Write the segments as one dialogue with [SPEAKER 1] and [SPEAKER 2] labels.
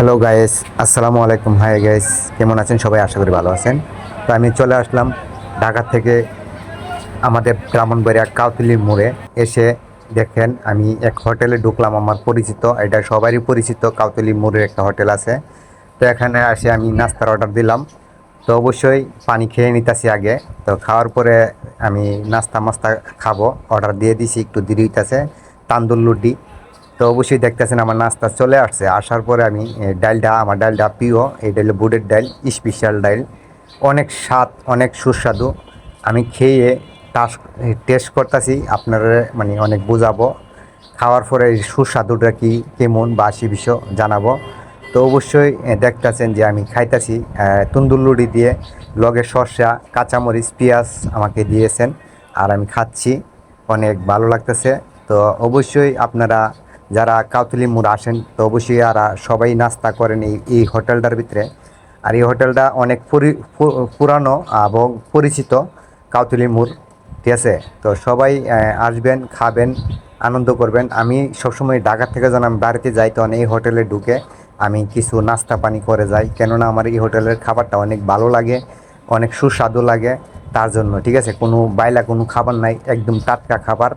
[SPEAKER 1] Hello guys, আসসালামু আলাইকুম। Hi guys, কেমন আছেন? সবাই আশা করি ভালো আছেন। তো আমি চলে আসলাম ঢাকা থেকে আমাদের ব্রাহ্মণবাড়িয়া কাউতলির মোড়ে। এসে দেখেন, আমি এক হোটেলে ঢুকলাম, আমার পরিচিত, এটা সবারই পরিচিত কাউতলি মোড়ের একটা হোটেল আছে। তো এখানে আসে আমি নাস্তার অর্ডার দিলাম। তো অবশ্যই পানি খেয়ে নিতেছি আগে। তো খাওয়ার পরে আমি নাস্তা মাস্তা খাব, অর্ডার দিয়ে দিছি, একটু দেরি হইতেছে। তান্দুর লুডি তো অবশ্যই দেখতেছেন আমার নাস্তা চলে আসছে। আসার পরে আমি ডালটা, আমার ডালটা প্রিয়। এই ডাল বুটের ডাল স্পেশাল ডাল। অনেক স্বাদ, অনেক সুস্বাদু। আমি খেয়ে টাস টেস্ট করতেছি, আপনারা মানে অনেক বোঝাবো। খাওয়ার পরে সুস্বাদুটা কি, কেমন বা আশি বিষয় জানাব। তো অবশ্যই দেখতাছেন যে আমি খাইতাছি তুন্দুল্লুড়ি দিয়ে লগে শসা কাঁচামরিচ, পেঁয়াজ আমাকে দিয়েছেন। আর আমি খাচ্ছি, অনেক ভালো লাগতেছে। তো অবশ্যই আপনারা যারা কাউতলি মোড় আসেন, তো অবশ্যই আর সবাই নাস্তা করেন এই এই হোটেলটার ভিতরে। আর এই হোটেলটা অনেক পরি- পুরানো এবং পরিচিত কাউতলি মোড়, ঠিক আছে? তো সবাই আসবেন, খাবেন, আনন্দ করবেন। আমি সবসময় ঢাকা থেকে যখন আমি বাড়িতে যাই, তখন এই হোটেলে ঢুকে আমি কিছু নাস্তা পানি করে যাই। কেননা আমার এই হোটেলের খাবারটা অনেক ভালো লাগে, অনেক সুস্বাদু লাগে তার জন্য, ঠিক আছে? কোনো বাইলা কোনো খাবার নাই, একদম টাটকা খাবার।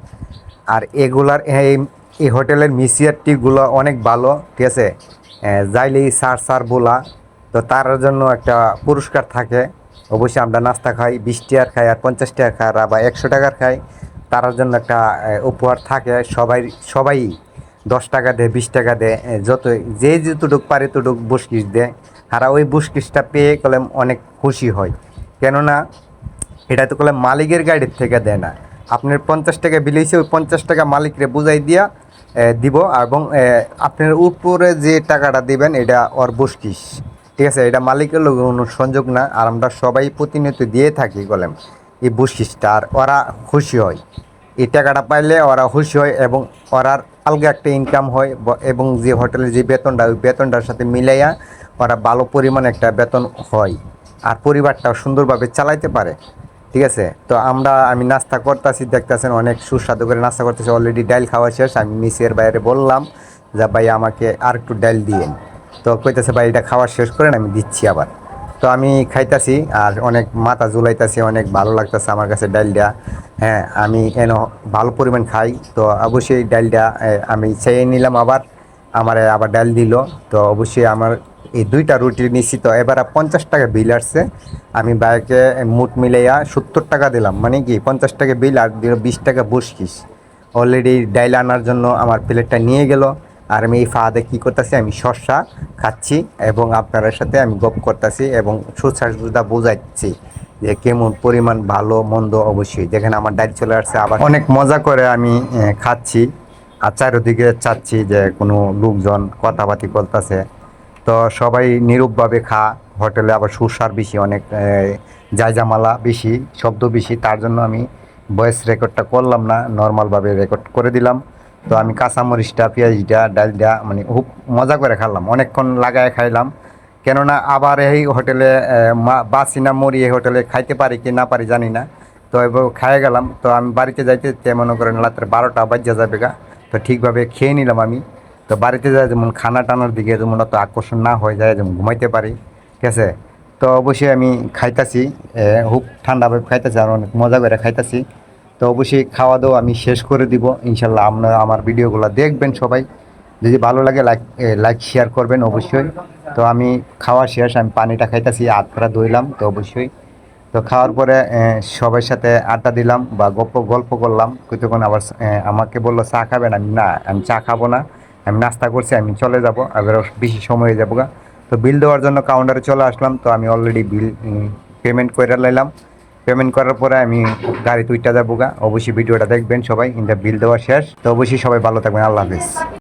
[SPEAKER 1] আর এগুলার, এই এই হোটেলের মিসিয়ারটিগুলো অনেক ভালো, ঠিক আছে? যাইলেই সার সার বলা, তো তার জন্য একটা পুরস্কার থাকে। অবশ্যই আমরা নাস্তা খাই, বিশ টাকার খাই আর পঞ্চাশ টাকার খাই আর বা একশো টাকার খাই। তার জন্য একটা উপহার থাকে। সবাই সবাই দশ টাকা দেয়, বিশ টাকা দেয়। যত, যে যতটুক পারে ততটুক বুসকিস দেয়। আর ওই বুসকিসটা পেয়ে কলম অনেক খুশি হয়। কেননা এটা তো কলম মালিকের গাড়ির থেকে দেয় না। আপনার পঞ্চাশ টাকা বিল হয়েছে ওই পঞ্চাশ টাকা মালিকরে বুঝাই দিয়া দিব এবং আপনার উপরে যে টাকাটা দিবেন, এটা ওর বুসকিস ঠিক আছে? এটা মালিকের লোক কোনো সংযোগ না। আর আমরা সবাই প্রতিনিয়ত দিয়ে থাকি কলম এই বুসকিসটা আর ওরা খুশি হয়। এই টাকাটা পাইলে ওরা খুশি হয় এবং ওরার আলগা একটা ইনকাম হয় এবং যে হোটেলে যে বেতনটা, ওই বেতনটার সাথে মিলাইয়া ওরা ভালো পরিমাণ একটা বেতন হয়। আর পরিবারটাও সুন্দরভাবে চালাইতে পারে। ঠিক আছে? তো আমরা, আমি নাস্তা করতেছি, দেখতেছেন অনেক সুস্বাদু করে নাস্তা করতেছি। অলরেডি ডাইল খাওয়া শেষ, আমি মিসের বাইরে বললাম যে, ভাই, আমাকে আর একটু ডাইল দিয়েন। তো কইতেছে, ভাই, এটা খাওয়া শেষ করেন, আমি দিচ্ছি আবার। তো আমি খাইতাছি আর অনেক মাথা জুলাইতাছি অনেক ভালো লাগতেছে আমার কাছে ডালটা হ্যাঁ আমি এন ভালো পরিমাণ খাই, তো অবশ্যই ডালটা আমি চেয়ে নিলাম আবার। আমার আবার ডাল দিল, তো অবশ্যই আমার এই দুইটা রুটি নিচ্ছি তো, এবার পঞ্চাশ টাকা বিল আসছে। আমি বাইকে মুট মিলাইয়া সত্তর টাকা দিলাম। মানে কি, পঞ্চাশ টাকা বিল আর বিশ টাকা বসকিস। অলরেডি ডাইল আনার জন্য আমার প্লেটটা নিয়ে গেল। আর আমি এই ফাঁদে কী করতেছি, আমি শসা খাচ্ছি এবং আপনাদের সাথে আমি গপ করতেছি এবং সুস্বাদুটা বোঝাচ্ছি যে কেমন পরিমাণ ভালো, মন্দ অবশ্যই। যেখানে আমার ডাইল চলে আসছে, আবার অনেক মজা করে আমি খাচ্ছি। আর চারিদিকে চাচ্ছি যে কোনো লোকজন কথাবার্তি করতেছে তো সবাই নীরবভাবে খা, হোটেলে আবার সুস্বার বেশি অনেক জায়জামালা বেশি, শব্দ বেশি, তার জন্য আমি ভয়েস রেকর্ডটা করলাম না নর্মালভাবে রেকর্ড করে দিলাম। তো আমি কাঁচামরিচটা, পেঁয়াজটা, ডালটা মানে খুব মজা করে খেলাম, অনেকক্ষণ লাগায় খাইলাম। কেননা আবার এই হোটেলে বাসি না মরি এই হোটেলে খাইতে পারি কি না পারি জানি না। তো এবার খাইয়ে গেলাম, তো আমি বাড়িতে যাইতে মনে করেন রাত্রে বারোটা বাজ্যা যাবে গা, তো ঠিকভাবে খেয়ে নিলাম আমি। তো বাড়িতে যায় যেমন খানা টানার দিকে যেমন অত আকর্ষণ না হয়ে যায়, যেমন ঘুমাইতে পারি, ঠিক আছে? তো অবশ্যই আমি খাইতাছি খুব ঠান্ডাভাবে খাইতেছি আর অনেক মজা করে খাইতাছি। তো অবশ্যই খাওয়া দাওয়া আমি শেষ করে দিব, ইনশাল্লাহ আপনারা আমার ভিডিওগুলো দেখবেন সবাই। যদি ভালো লাগে লাইক লাইক, শেয়ার করবেন অবশ্যই। তো আমি খাওয়া শেষ, আমি পানিটা খাইতেছি পরা ধুইলাম, তো অবশ্যই। তো খাওয়ার পরে সবার সাথে আড্ডা দিলাম বা গল্প গল্প করলাম। কতক্ষণ আবার আমাকে বলল, চা খাবেন? আমি, না, আমি চা খাব না। আমি নাস্তা করছি, আমি চলে যাব, আবার বেশি সময় হয়ে যাব তো বিল দেওয়ার জন্য কাউন্টারে চলে আসলাম, তো আমি অলরেডি বিল পেমেন্ট করে লাইলাম পেমেন্ট করার পরে আমি গাড়ি তুইটা যাব গা। অবশ্যই ভিডিওটা দেখবেন সবাই কিন্তু বিল দেওয়া শেষ। তো অবশ্যই সবাই ভালো থাকবেন, আল্লাহ হাফিজ।